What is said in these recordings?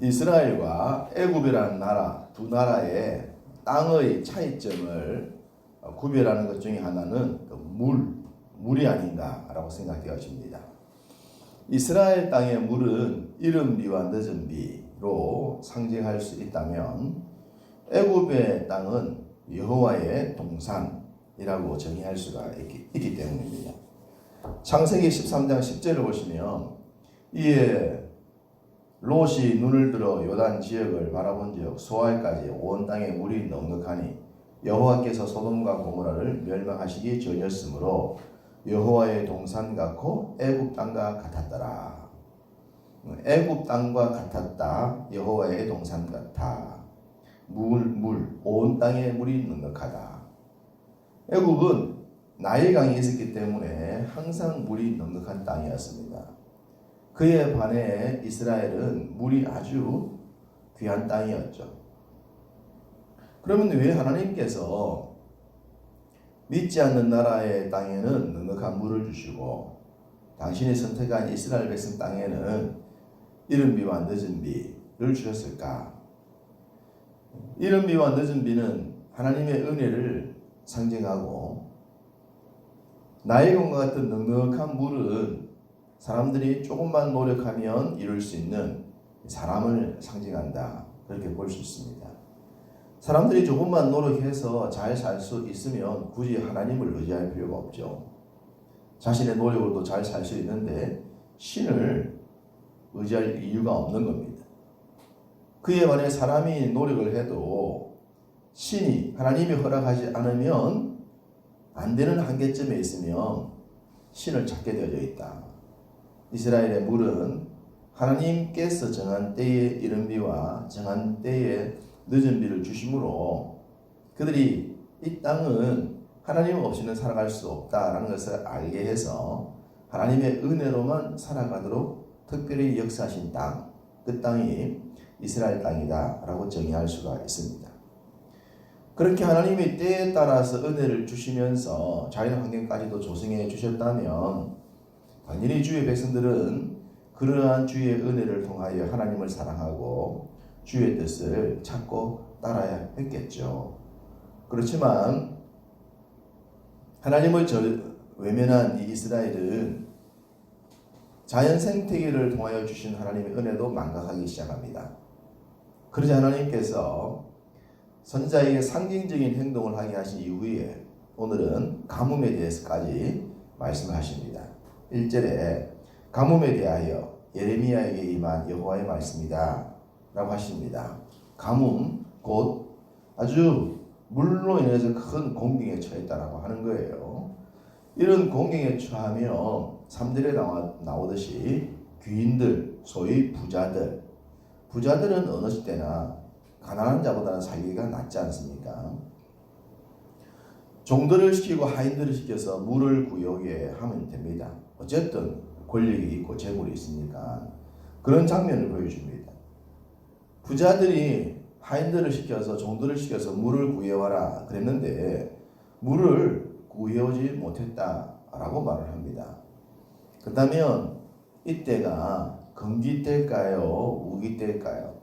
이스라엘과 애굽이라는 나라 두 나라의 땅의 차이점을 구별하는 것 중에 하나는 그 물, 물이 아닌가라고 생각되어집니다. 이스라엘 땅의 물은 이른 비와 늦은 비로 상징할 수 있다면 애굽의 땅은 여호와의 동산이라고 정의할 수가 있기, 있기 때문입니다. 창세기 13장 10절을 보시면 이에 롯이 눈을 들어 요단 지역을 바라본즉 소알까지 온 땅에 물이 넉넉하니 여호와께서 소돔과 고모라를 멸망하시기 전이었으므로 여호와의 동산 같고 애굽 땅과 같았더라. 애굽 땅과 같았다. 여호와의 동산 같아. 물, 물, 온 땅에 물이 넉넉하다. 애굽은 나일강이 있었기 때문에 항상 물이 넉넉한 땅이었습니다. 그에 반해 이스라엘은 물이 아주 귀한 땅이었죠. 그러면 왜 하나님께서 믿지 않는 나라의 땅에는 넉넉한 물을 주시고 당신이 선택한 이스라엘 백성 땅에는 이른 비와 늦은 비를 주셨을까? 이른 비와 늦은 비는 하나님의 은혜를 상징하고 나일강과 같은 넉넉한 물은 사람들이 조금만 노력하면 이룰 수 있는 사람을 상징한다. 그렇게 볼 수 있습니다. 사람들이 조금만 노력해서 잘 살 수 있으면 굳이 하나님을 의지할 필요가 없죠. 자신의 노력으로도 잘 살 수 있는데 신을 의지할 이유가 없는 겁니다. 그에 반해 사람이 노력을 해도 신이 하나님이 허락하지 않으면 안 되는 한계점에 있으면 신을 찾게 되어져 있다. 이스라엘의 물은 하나님께서 정한 때에 이른 비와 정한 때에 늦은 비를 주심으로 그들이 이 땅은 하나님 없이는 살아갈 수 없다라는 것을 알게 해서 하나님의 은혜로만 살아가도록 특별히 역사하신 땅, 그 땅이 이스라엘 땅이다라고 정의할 수가 있습니다. 그렇게 하나님이 때에 따라서 은혜를 주시면서 자연 환경까지도 조성해 주셨다면 당연히 주의 백성들은 그러한 주의 은혜를 통하여 하나님을 사랑하고 주의 뜻을 찾고 따라야 했겠죠. 그렇지만 하나님을 저 외면한 이 이스라엘은 자연 생태계를 통하여 주신 하나님의 은혜도 망각하기 시작합니다. 그러자 하나님께서 선자에게 상징적인 행동을 하게 하신 이후에 오늘은 가뭄에 대해서까지 말씀하십니다. 1절에 가뭄에 대하여 예레미야에게 임한 여호와의 말씀이다 라고 하십니다. 가뭄 곧 아주 물로 인해서 큰 공경에 처했다라고 하는 거예요. 이런 공경에 처하며 3절에 나와, 나오듯이 귀인들, 소위 부자들 부자들은 어느 시대나 가난한 자보다는 살기가 낫지 않습니까? 종들을 시키고 하인들을 시켜서 물을 구하게 하면 됩니다. 어쨌든 권력이 있고 재물이 있으니까 그런 장면을 보여줍니다. 부자들이 하인들을 시켜서 종들을 시켜서 물을 구해와라 그랬는데 물을 구해오지 못했다라고 말을 합니다. 그렇다면 이때가 금기 때일까요? 우기 때일까요?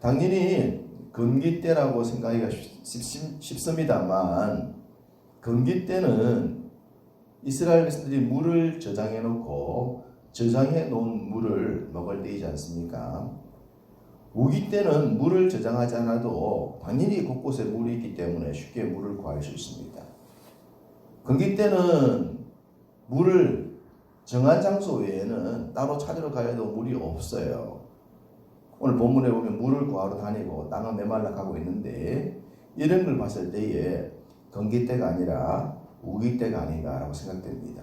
당연히 금기 때라고 생각하기가 쉽습니다만 금기 때는 이스라엘 백성들이 물을 저장해 놓고 저장해 놓은 물을 먹을 때이지 않습니까? 우기 때는 물을 저장하지 않아도 당연히 곳곳에 물이 있기 때문에 쉽게 물을 구할 수 있습니다. 금기 때는 물을 정한 장소 외에는 따로 찾으러 가야도 물이 없어요. 오늘 본문에 보면 물을 구하러 다니고 땅은 메말라 가고 있는데 이런 걸 봤을 때에 건기 때가 아니라 우기 때가 아닌가라고 생각됩니다.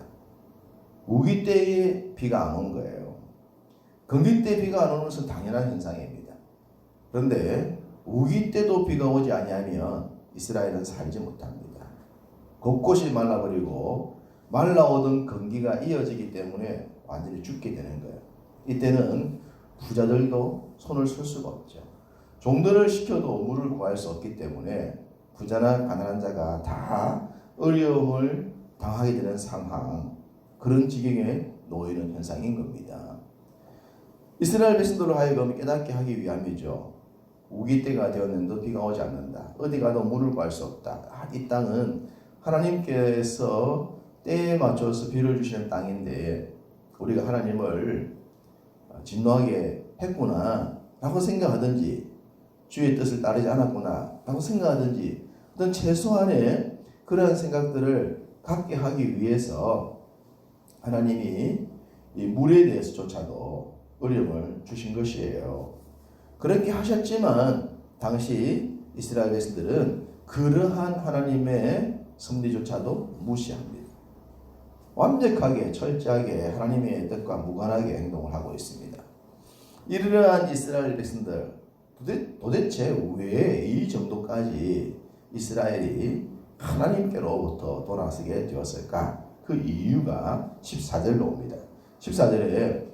우기 때에 비가 안 온 거예요. 건기 때 비가 안 오는 것은 당연한 현상입니다. 그런데 우기 때도 비가 오지 아니하면 이스라엘은 살지 못합니다. 곳곳이 말라버리고 말라오던 건기가 이어지기 때문에 완전히 죽게 되는 거예요. 이때는 부자들도 손을 쓸 수가 없죠. 종들을 시켜도 물을 구할 수 없기 때문에 부자나 가난한 자가 다 어려움을 당하게 되는 상황, 그런 지경에 놓이는 현상인 겁니다. 이스라엘 백성들로 하여금 깨닫게 하기 위함이죠. 우기 때가 되었는데 비가 오지 않는다. 어디 가도 물을 구할 수 없다. 아, 이 땅은 하나님께서 때에 맞춰서 비를 주시는 땅인데 우리가 하나님을 진노하게 했구나 라고 생각하든지 주의 뜻을 따르지 않았구나 라고 생각하든지 어떤 최소한의 그러한 생각들을 갖게 하기 위해서 하나님이 이 물에 대해서조차도 어려움을 주신 것이에요. 그렇게 하셨지만 당시 이스라엘 백성들은 그러한 하나님의 섭리조차도 무시합니다. 완벽하게 철저하게 하나님의 뜻과 무관하게 행동을 하고 있습니다. 이러한 이스라엘 백성들 도대체 왜 이 정도까지 이스라엘이 하나님께로부터 돌아서게 되었을까? 그 이유가 14절로 옵니다. 14절에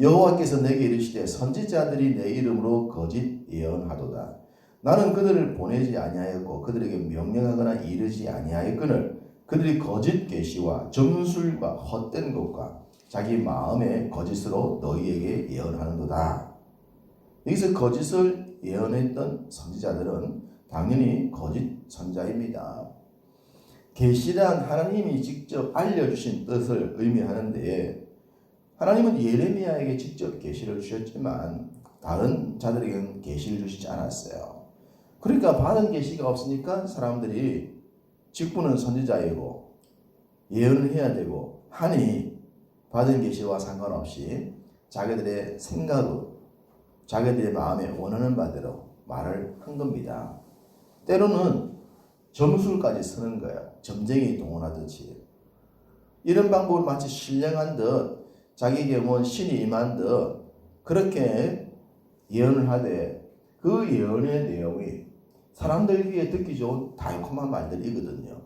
여호와께서 내게 이르시되 선지자들이 내 이름으로 거짓 예언하도다. 나는 그들을 보내지 아니하였고 그들에게 명령하거나 이르지 아니하였거늘 그들이 거짓 계시와 점술과 헛된 것과 자기 마음의 거짓으로 너희에게 예언하는도다. 여기서 거짓을 예언했던 선지자들은 당연히 거짓 선자입니다. 계시란 하나님이 직접 알려주신 뜻을 의미하는데 하나님은 예레미야에게 직접 계시를 주셨지만 다른 자들에게는 계시를 주시지 않았어요. 그러니까 받은 계시가 없으니까 사람들이 직분은 선지자이고 예언을 해야 되고 하니 받은 계시와 상관없이 자기들의 생각으로 자기들의 마음에 원하는 바대로 말을 한 겁니다. 때로는 점술까지 쓰는 거예요. 점쟁이 동원하듯이. 이런 방법을 마치 신령한 듯 자기에게 뭐 신이 임한 듯 그렇게 예언을 하되 그 예언의 내용이 사람들 귀에 듣기 좋은 달콤한 말들이거든요.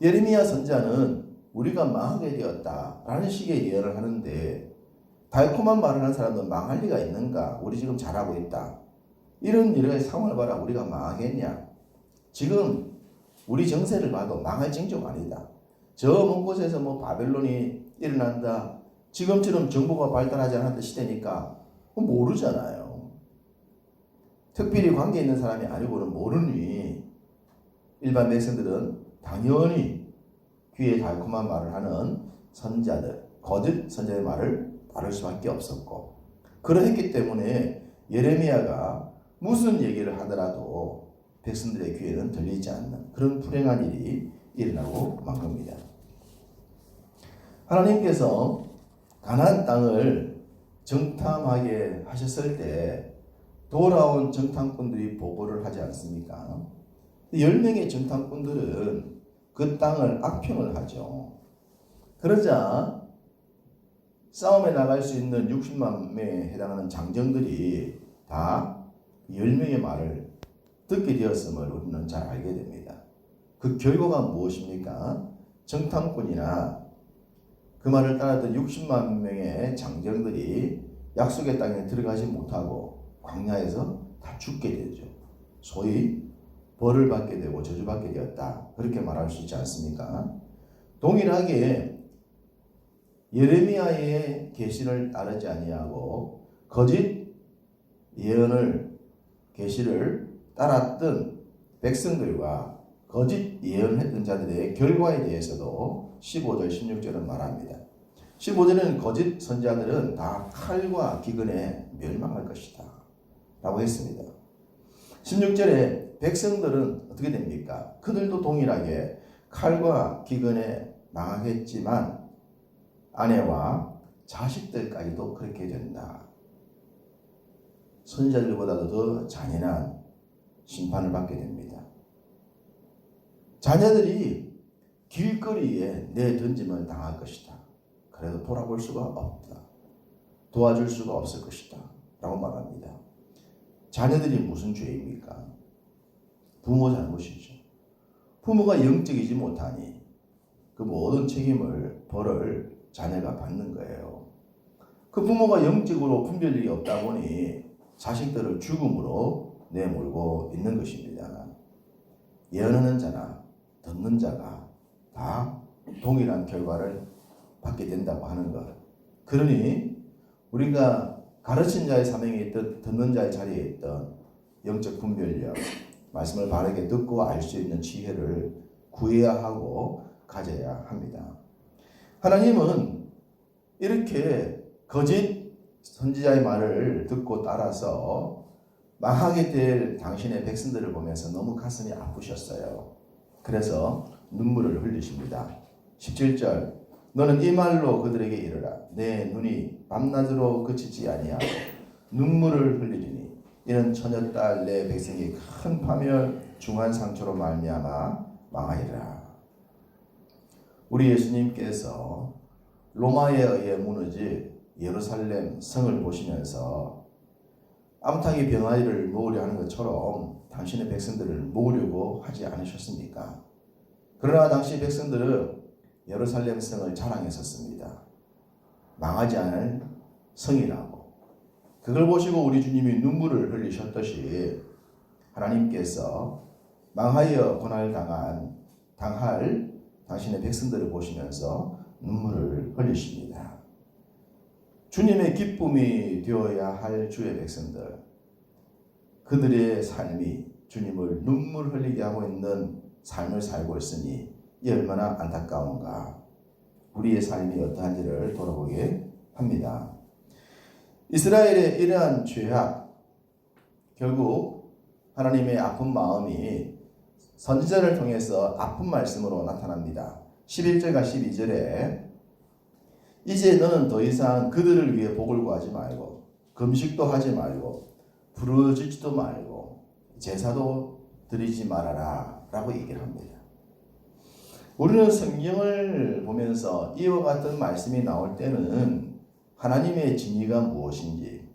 예레미야 선자는 우리가 망하게 되었다 라는 식의 예언을 하는데 달콤한 말을 하는 사람은 망할 리가 있는가? 우리 지금 잘하고 있다. 이런 일의 상황을 봐라 우리가 망하겠냐? 지금 우리 정세를 봐도 망할 징조가 아니다. 저 먼 곳에서 뭐 바벨론이 일어난다. 지금처럼 정보가 발달하지 않았던 시대니까 모르잖아요. 특별히 관계 있는 사람이 아니고는 모르니 일반 백성들은 당연히 귀에 달콤한 말을 하는 선자들, 거짓 선자의 말을 따를 수밖에 없었고 그러했기 때문에 예레미야가 무슨 얘기를 하더라도 백성들의 귀에는 들리지 않는 그런 불행한 일이 일어나고 만 겁니다. 하나님께서 가나안 땅을 정탐하게 하셨을 때 돌아온 정탐꾼들이 보고를 하지 않습니까? 10명의 정탐꾼들은 그 땅을 악평을 하죠. 그러자 싸움에 나갈 수 있는 60만 명에 해당하는 장정들이 다 10명의 말을 듣게 되었음을 우리는 잘 알게 됩니다. 그 결과가 무엇입니까? 정탐꾼이나 그 말을 따랐던 60만 명의 장정들이 약속의 땅에 들어가지 못하고 광야에서 다 죽게 되죠. 소위 벌을 받게 되고 저주받게 되었다. 그렇게 말할 수 있지 않습니까? 동일하게 예레미야의 계시를 따르지 아니하고 거짓 예언을 계시를 따랐던 백성들과 거짓 예언했던 자들의 결과에 대해서도 15절 16절은 말합니다. 15절은 거짓 선자들은 다 칼과 기근에 멸망할 것이다. 라고 했습니다. 16절에 백성들은 어떻게 됩니까? 그들도 동일하게 칼과 기근에 망하겠지만 아내와 자식들까지도 그렇게 된다. 선자들보다도 더 잔인한 심판을 받게 됩니다. 자녀들이 길거리에 내 던짐을 당할 것이다. 그래도 돌아볼 수가 없다. 도와줄 수가 없을 것이다. 라고 말합니다. 자녀들이 무슨 죄입니까? 부모 잘못이죠. 부모가 영적이지 못하니 그 모든 책임을 벌을 자녀가 받는 거예요. 그 부모가 영적으로 분별력이 없다 보니 자식들을 죽음으로 내몰고 있는 것입니다. 예언하는 자나 듣는 자가 다 동일한 결과를 받게 된다고 하는 것. 그러니 우리가 가르친 자의 사명에 있던 듣는 자의 자리에 있던 영적 분별력, 말씀을 바르게 듣고 알 수 있는 지혜를 구해야 하고 가져야 합니다. 하나님은 이렇게 거짓 선지자의 말을 듣고 따라서 망하게 될 당신의 백성들을 보면서 너무 가슴이 아프셨어요. 그래서 눈물을 흘리십니다. 17절 너는 이 말로 그들에게 이르라 내 눈이 밤낮으로 그치지 아니하고 눈물을 흘리리니 이는 처녀 딸 내 백성이 큰 파멸 중한 상처로 말미암아 망하리라. 우리 예수님께서 로마에 의해 무너진 예루살렘 성을 보시면서 암탉이 병아리를 먹으려 하는 것처럼 당신의 백성들을 먹으려고 하지 않으셨습니까? 그러나 당시 백성들은 예루살렘 성을 자랑했었습니다. 망하지 않을 성이라고. 그걸 보시고 우리 주님이 눈물을 흘리셨듯이 하나님께서 망하여 고난을 당한 당할 당신의 백성들을 보시면서 눈물을 흘리십니다. 주님의 기쁨이 되어야 할 주의 백성들, 그들의 삶이 주님을 눈물 흘리게 하고 있는 삶을 살고 있으니 이 얼마나 안타까운가. 우리의 삶이 어떠한지를 돌아보게 합니다. 이스라엘의 이러한 죄악, 결국 하나님의 아픈 마음이 선지자를 통해서 아픈 말씀으로 나타납니다. 11절과 12절에 이제 너는 더 이상 그들을 위해 복을 구하지 말고 금식도 하지 말고 부르짖지도 말고 제사도 드리지 말아라 라고 얘기를 합니다. 우리는 성경을 보면서 이와 같은 말씀이 나올 때는 하나님의 진리가 무엇인지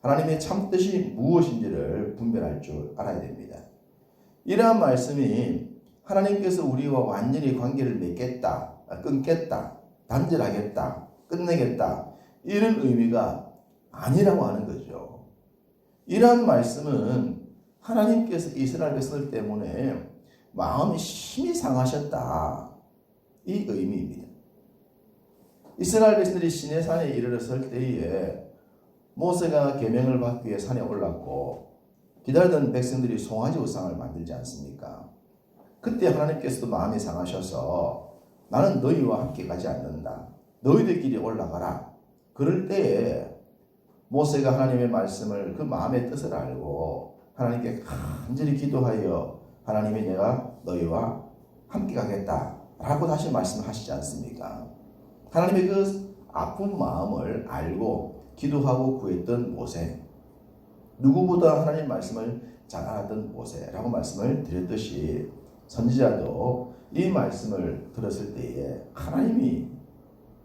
하나님의 참뜻이 무엇인지를 분별할 줄 알아야 됩니다. 이러한 말씀이 하나님께서 우리와 완전히 관계를 맺겠다, 끊겠다, 단절하겠다, 끝내겠다. 이런 의미가 아니라고 하는 거죠. 이러한 말씀은 하나님께서 이스라엘 백성들 때문에 마음이 심히 상하셨다. 이 의미입니다. 이스라엘 백성들이 시내산에 이르렀을 때에 모세가 계명을 받기 위해 산에 올랐고 기다리던 백성들이 송아지 우상을 만들지 않습니까? 그때 하나님께서도 마음이 상하셔서 나는 너희와 함께 가지 않는다. 너희들끼리 올라가라. 그럴 때에 모세가 하나님의 말씀을 그 마음의 뜻을 알고 하나님께 간절히 기도하여 하나님이 내가 너희와 함께 가겠다. 라고 다시 말씀하시지 않습니까? 하나님의 그 아픈 마음을 알고 기도하고 구했던 모세. 누구보다 하나님 말씀을 잘 알았던 모세라고 말씀을 드렸듯이 선지자도 이 말씀을 들었을 때에 하나님이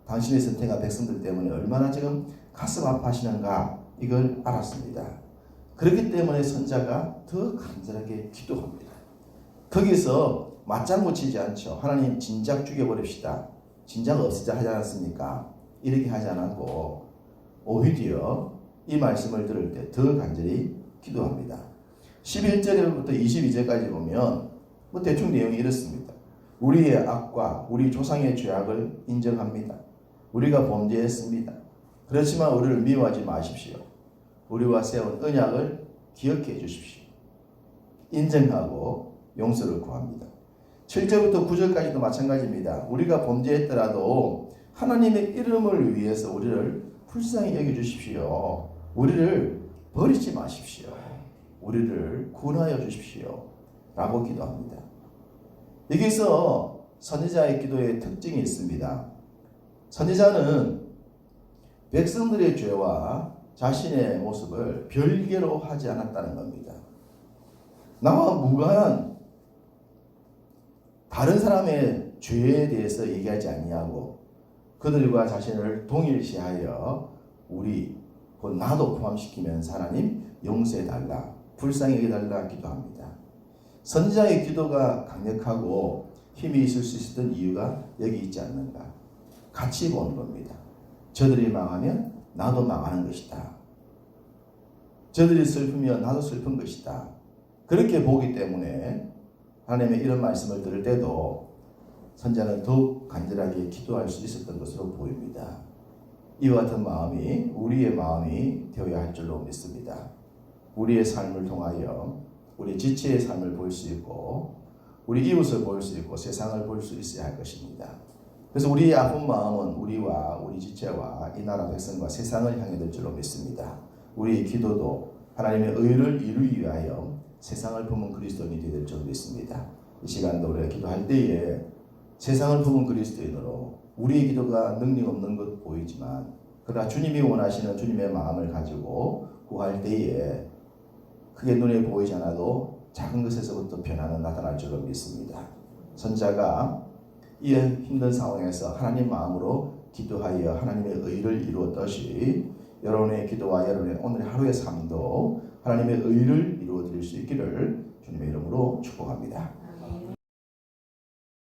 당신의 선택한 백성들 때문에 얼마나 지금 가슴 아파하시는가 이걸 알았습니다. 그렇기 때문에 선자가 더 간절하게 기도합니다. 거기서 맞장구 치지 않죠. 하나님 진작 죽여버립시다. 진작 없애자 하지 않았습니까? 이렇게 하지 않았고 오히려 이 말씀을 들을 때 더 간절히 기도합니다. 11절부터 22절까지 보면 뭐 대충 내용이 이렇습니다. 우리의 악과 우리 조상의 죄악을 인정합니다. 우리가 범죄했습니다. 그렇지만 우리를 미워하지 마십시오. 우리와 세운 언약을 기억해 주십시오. 인정하고 용서를 구합니다. 7절부터 9절까지도 마찬가지입니다. 우리가 범죄했더라도 하나님의 이름을 위해서 우리를 불쌍히 여겨 주십시오. 우리를 버리지 마십시오. 우리를 구원하여 주십시오. 라고 기도합니다. 여기서 선지자의 기도의 특징이 있습니다. 선지자는 백성들의 죄와 자신의 모습을 별개로 하지 않았다는 겁니다. 나와 무관한 다른 사람의 죄에 대해서 얘기하지 아니하고 그들과 자신을 동일시하여 우리 곧 나도 포함시키면서 하나님 용서해 달라 불쌍히 여겨 달라 기도합니다. 선지자의 기도가 강력하고 힘이 있을 수 있었던 이유가 여기 있지 않는가? 같이 보는 겁니다. 저들이 망하면 나도 망하는 것이다. 저들이 슬프면 나도 슬픈 것이다. 그렇게 보기 때문에 하나님의 이런 말씀을 들을 때도 선자는 더욱 간절하게 기도할 수 있었던 것으로 보입니다. 이와 같은 마음이 우리의 마음이 되어야 할 줄로 믿습니다. 우리의 삶을 통하여 우리 지체의 삶을 볼 수 있고 우리 이웃을 볼 수 있고 세상을 볼 수 있어야 할 것입니다. 그래서 우리의 아픈 마음은 우리와 우리 지체와 이 나라 백성과 세상을 향해 될 줄로 믿습니다. 우리의 기도도 하나님의 의를 이루기 위하여 세상을 품은 그리스도인이 될 줄로 믿습니다. 이 시간도 우리가 기도할 때에 세상을 품은 그리스도인으로 우리의 기도가 능력 없는 것 보이지만 그러나 주님이 원하시는 주님의 마음을 가지고 구할 때에 크게 눈에 보이지 않아도 작은 것에서부터 변화는 나타날 줄로 믿습니다. 선자가 이 힘든 상황에서 하나님 마음으로 기도하여 하나님의 의를 이루었듯이 여러분의 기도와 여러분의 오늘 하루의 삶도 하나님의 의를 이루어 드릴 수 있기를 주님의 이름으로 축복합니다.